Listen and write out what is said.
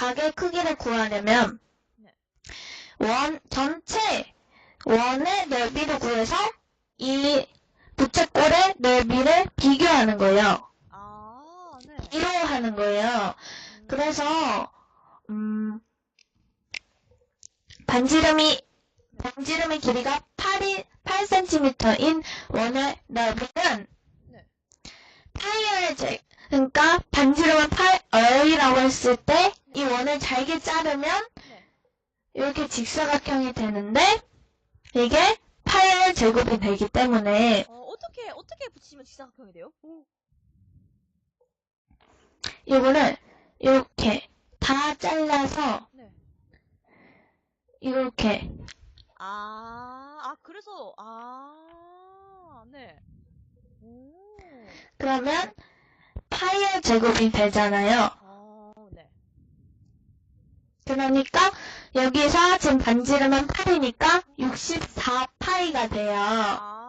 각의 크기를 구하려면 네. 원 전체 원의 넓이를 구해서 이 부채꼴의 넓이를 비교하는 거예요. 아, 네. 비교하는 거예요. 음, 그래서 음, 반지름이 반지름의 길이가 8이 8cm인 원의 넓이는 네. 파이를 제 그러니까 반지름은 파이라고 했을 때 이 원을 잘게 자르면 네. 이렇게 직사각형이 되는데 이게 8 제곱이 되기 때문에 어, 어떻게, 어떻게 붙이면 직사각형이 돼요? 오. 이거를 이렇게 다 잘라서 네. 이렇게 아, 아, 그래서, 아, 네. 오. 그러면 파이의 제곱이 되잖아요. 어, 네. 그러니까 여기서 지금 반지름은 8이니까 64파이가 돼요. 아,